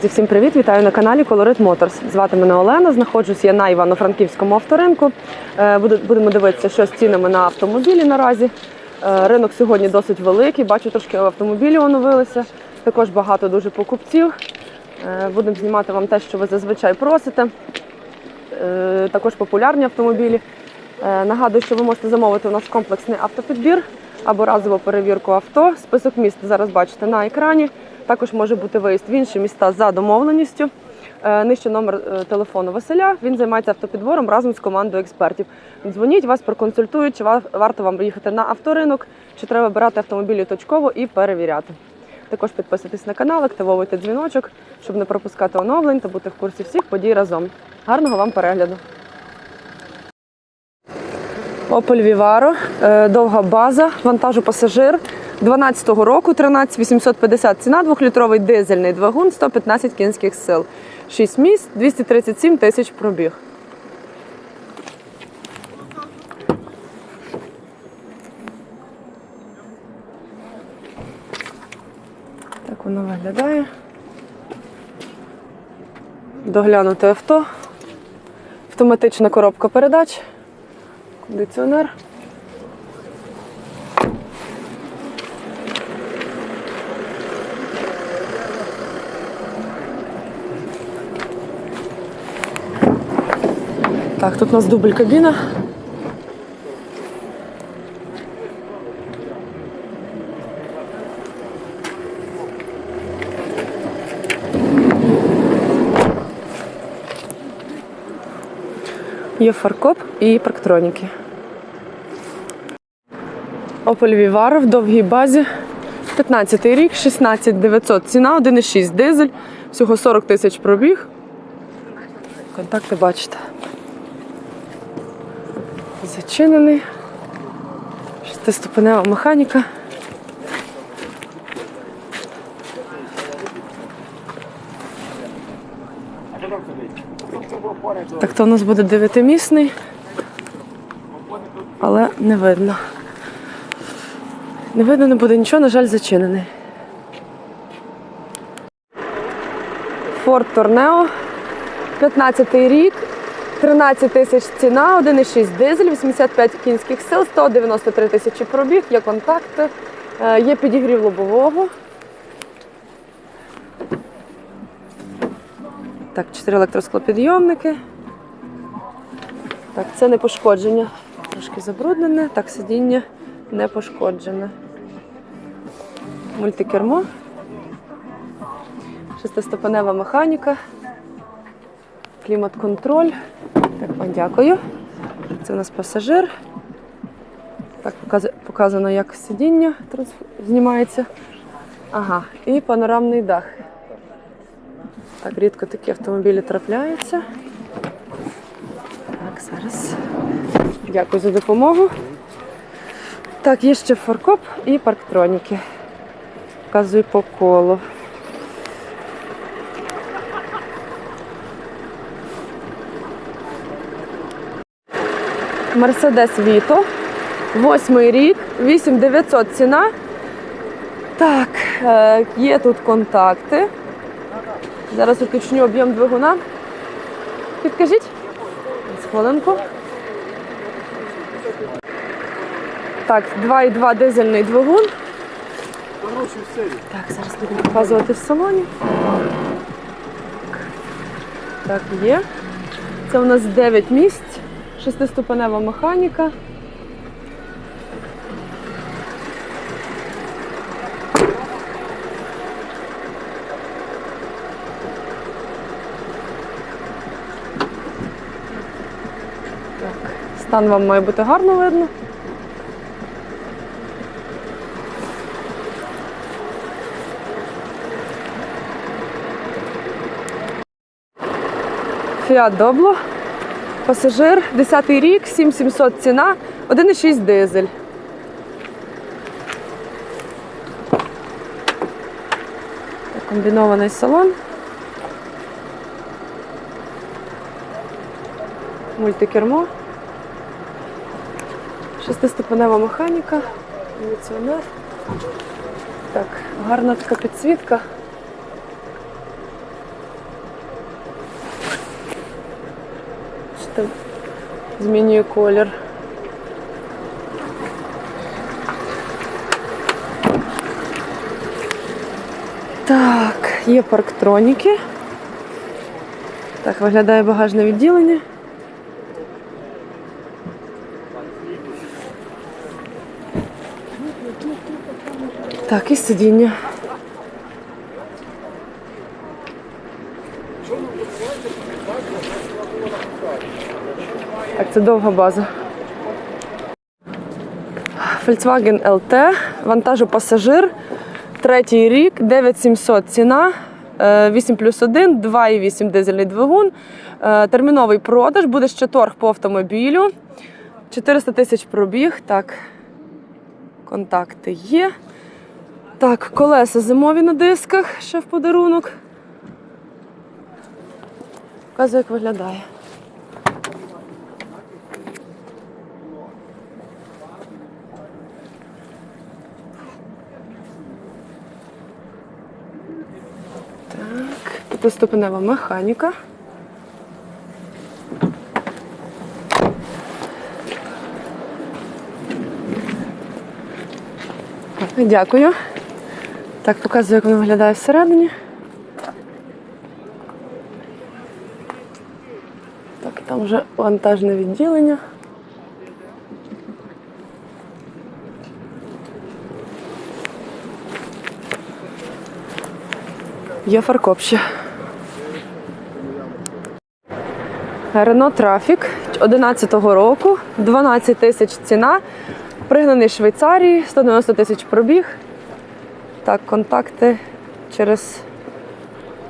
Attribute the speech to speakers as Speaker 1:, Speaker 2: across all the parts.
Speaker 1: Друзі, всім привіт! Вітаю на каналі Colorit Motors. Звати мене Олена. Знаходжусь я на Івано-Франківському авторинку. Е, Будемо дивитися, що з цінами на автомобілі наразі. Е, Ринок сьогодні досить великий. Бачу, трошки автомобілі оновилися. Також багато дуже покупців. Е, Будемо знімати вам те, що ви зазвичай просите. Також популярні автомобілі. Нагадую, що ви можете замовити у нас комплексний автопідбір або разову перевірку авто. Список міст зараз бачите на екрані. Також може бути виїзд в інші міста за домовленістю. Е, Нижче номер е, телефону Василя. Він займається автопідбором разом з командою експертів. Дзвоніть, вас проконсультують, чи варто вам їхати на авторинок, чи треба брати автомобілі точково і перевіряти. Також підписуйтесь на канал, активовуйте дзвіночок, щоб не пропускати оновлень та бути в курсі всіх подій разом. Гарного вам перегляду! Opel Vivaro, е, довга база, вантажу пасажир 12-го року, 13850 ціна, двохлітровий дизельний двигун, 115 кінських сил. 6 місць, 237 тисяч пробіг. Так воно виглядає. Доглянути авто. Автоматична коробка передач кондиціонер. Так, тут у нас дубль кабіна. Є фаркоп і парктроніки. Opel Vivaro в довгій базі. 15 рік, 16 900 ціна, 1,6 дизель, всього 40 тисяч пробіг. Контакти бачите. Зачинений. Шестиступенева механіка. Так, то у нас буде дев'ятимісний, але не видно. Не видно, не буде нічого, на жаль, зачинений. Ford Tourneo, 15 рік, 13 тисяч ціна, 1,6 дизель, 85 кінських сил, 193 тисячі пробіг, є контакти, е, є підігрів лобового. Так, 4 електросклопідйомники. Так, це не пошкодження. Трошки забруднене. Так, сидіння не пошкоджене. Мультикермо. Шестиступенева механіка. Клімат-контроль. Так, дякую. Це у нас пасажир. Так, показано, як сидіння знімається. Ага, і панорамний дах. Так, рідко такі автомобілі трапляються. Так, зараз. Дякую за допомогу. Так, є ще фаркоп і парктроніки. Показую по колу. Мерседес Віто. Восьмий рік, 8900 ціна. Так, е, є тут контакти. Зараз уточню об'єм двигуна. Підкажіть? Хвилинку. Так, 2,2 дизельний двигун. Так, зараз будемо показувати в салоні. Так, є. Це у нас 9 місць, шестиступенева механіка. Так, стан вам має бути гарно видно. Фіат Добло. Пасажир, 10 й рік, 7700 ціна, 1,6 дизель. Комбінований салон. Мультикермо. Шестиступенева механіка, кондиціонер. Так, гарна така підсвітка. бачите, змінює колір. Так, є парктроніки. Так, виглядає багажне відділення. Так, і сидіння. Це довга база. Volkswagen LT, вантажопасажир, третій рік, 9700 ціна, е, 8 плюс 1, 2,8 дизельний двигун. Е, Терміновий продаж, буде ще торг по автомобілю. 400 тисяч пробіг. Так, контакти є. Так, колеса зимові на дисках, ще в подарунок. Показую, як виглядає. Так, п'ятиступенева механіка. Дякую. Так, показую, як воно виглядає всередині. Так, там вже вантажне відділення. Є фаркоп ще. Рено Трафік 11-го року, 12 тисяч ціна, пригнаний Швейцарії, 190 тисяч пробіг. Так, контакти через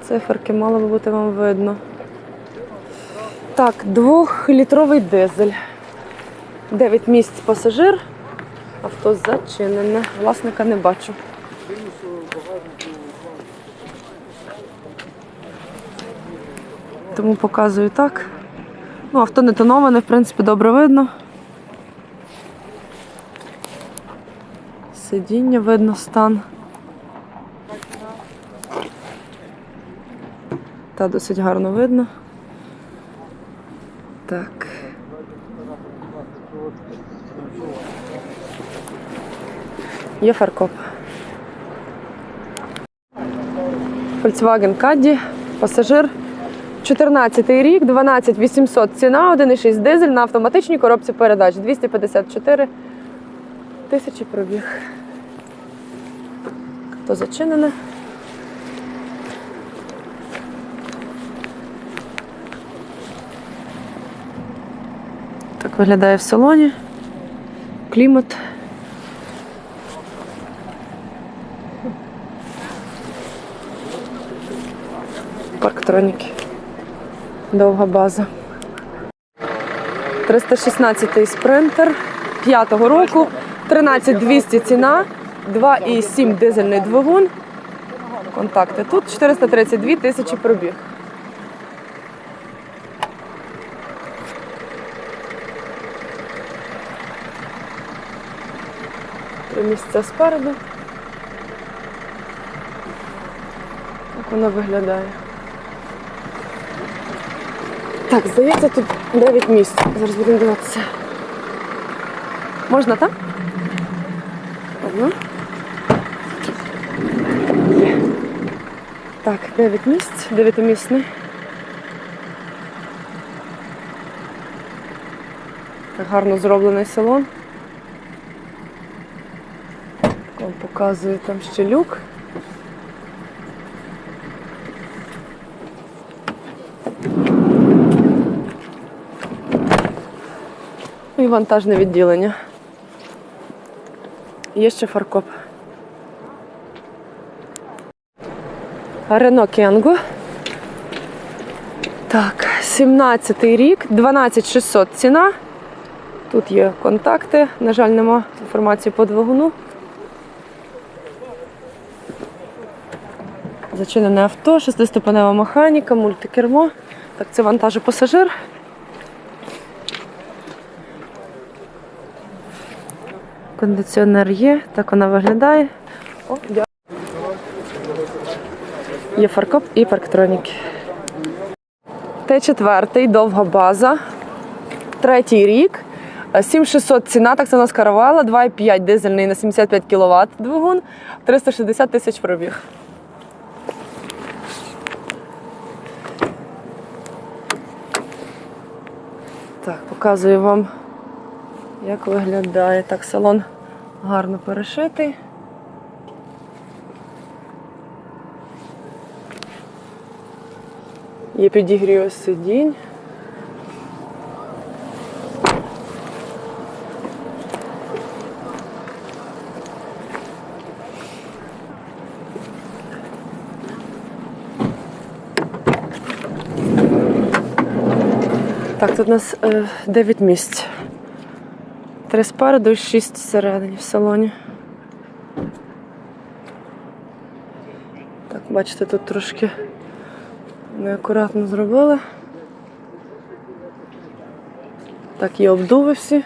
Speaker 1: циферки мало би бути вам видно. Так, двохлітровий дизель. 9 місць пасажир. Авто зачинене. Власника не бачу. Тому показую так. Ну, авто не тоноване, в принципі, добре видно. Сидіння видно стан. Та досить гарно видно. Так. Є фаркоп. Volkswagen Caddy, пасажир. 14 рік, 12 800 ціна, 1,6 дизель на автоматичній коробці передач. 254 тисячі пробіг. То зачинене. Так виглядає в салоні. Клімат. Парктроніки. Довга база. 316-й спринтер 5-го року, 13200 ціна, 2,7 дизельний двигун. Контакти тут 432 тисячі пробіг. Три місця спереду. Так воно виглядає. Так, здається, тут 9 місць. Зараз будемо дивитися. Можна там? Одну. Є. Так, 9 місць, 9-місний. Так гарно зроблений салон. Показую там ще люк. І вантажне відділення. Є ще фаркоп. Рено Кенго. Так, 17 й рік, 12600 ціна. Тут є контакти. На жаль, нема інформації по двигуну. Зачинене авто, шестиступенева механіка, мультикермо. Так, це вантажопасажир. Кондиціонер є, так вона виглядає. О. Є фаркоп і парктроніки. Т4, довга база. третій рік. Е, 7600 ціна, так це у нас каравала, 2,5 дизельний на 75 кВт двигун, 360 тисяч пробіг. Так, показую вам, як виглядає. Так, салон гарно перешитий. Є підігрів сидінь. Так, тут у нас е, 9 місць. Три спереду і 6 всередині в салоні. Так, бачите, тут трошки неакуратно зробили. Так, є обдуви всі.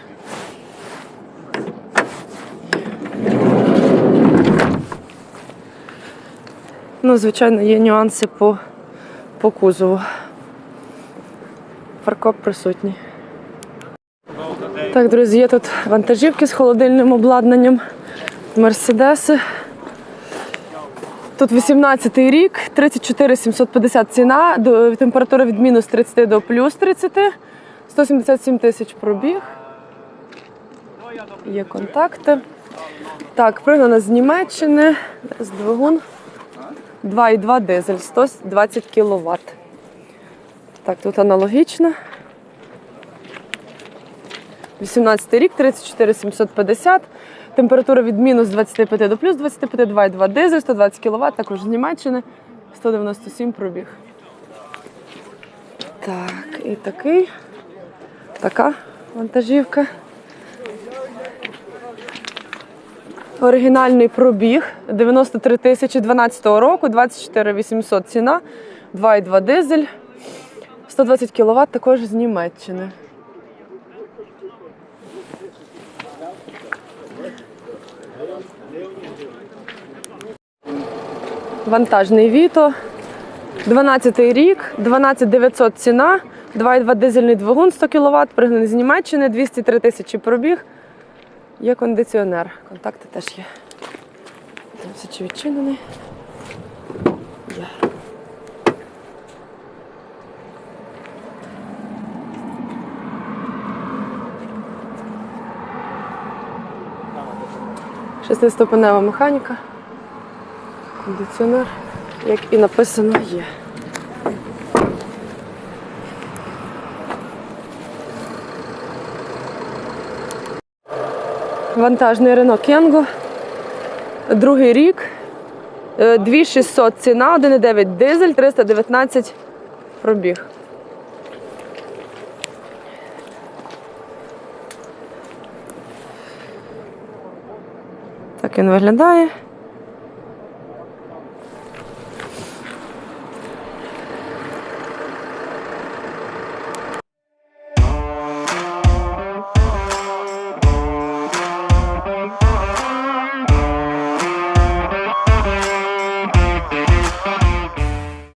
Speaker 1: Ну, звичайно, є нюанси по, по кузову. Фаркоп присутній. Так, друзі, є тут вантажівки з холодильним обладнанням, мерседеси. Тут 18-й рік, 34 750 ціна, температура від мінус 30 до плюс 30, 177 тисяч пробіг. Є контакти. Так, пригнана з Німеччини, з двигун 2,2 дизель, 120 кВт. Так, тут аналогічно. 18 рік, 34 750. Температура від мінус 25 до плюс 25, 2,2 дизель, 120 кВт, також з Німеччини, 197 пробіг. Так, і такий. Така вантажівка. Оригінальний пробіг 93 тисячі 12 року, 24 800 ціна, 2,2 дизель, 120 кВт також з Німеччини. Вантажний Віто. 12 рік, 12 900 ціна, 2,2 дизельний двигун 100 кВт, пригнаний з Німеччини, 203 тисячі пробіг. Є кондиціонер. Контакти теж є. Дивимося, чи відчинений. Є. Шестиступенева механіка. Кондиціонер, як і написано, є. Вантажний Renault Кенго. Другий рік. Е, 2600 ціна, 1,9 дизель, 319 пробіг. Так він виглядає.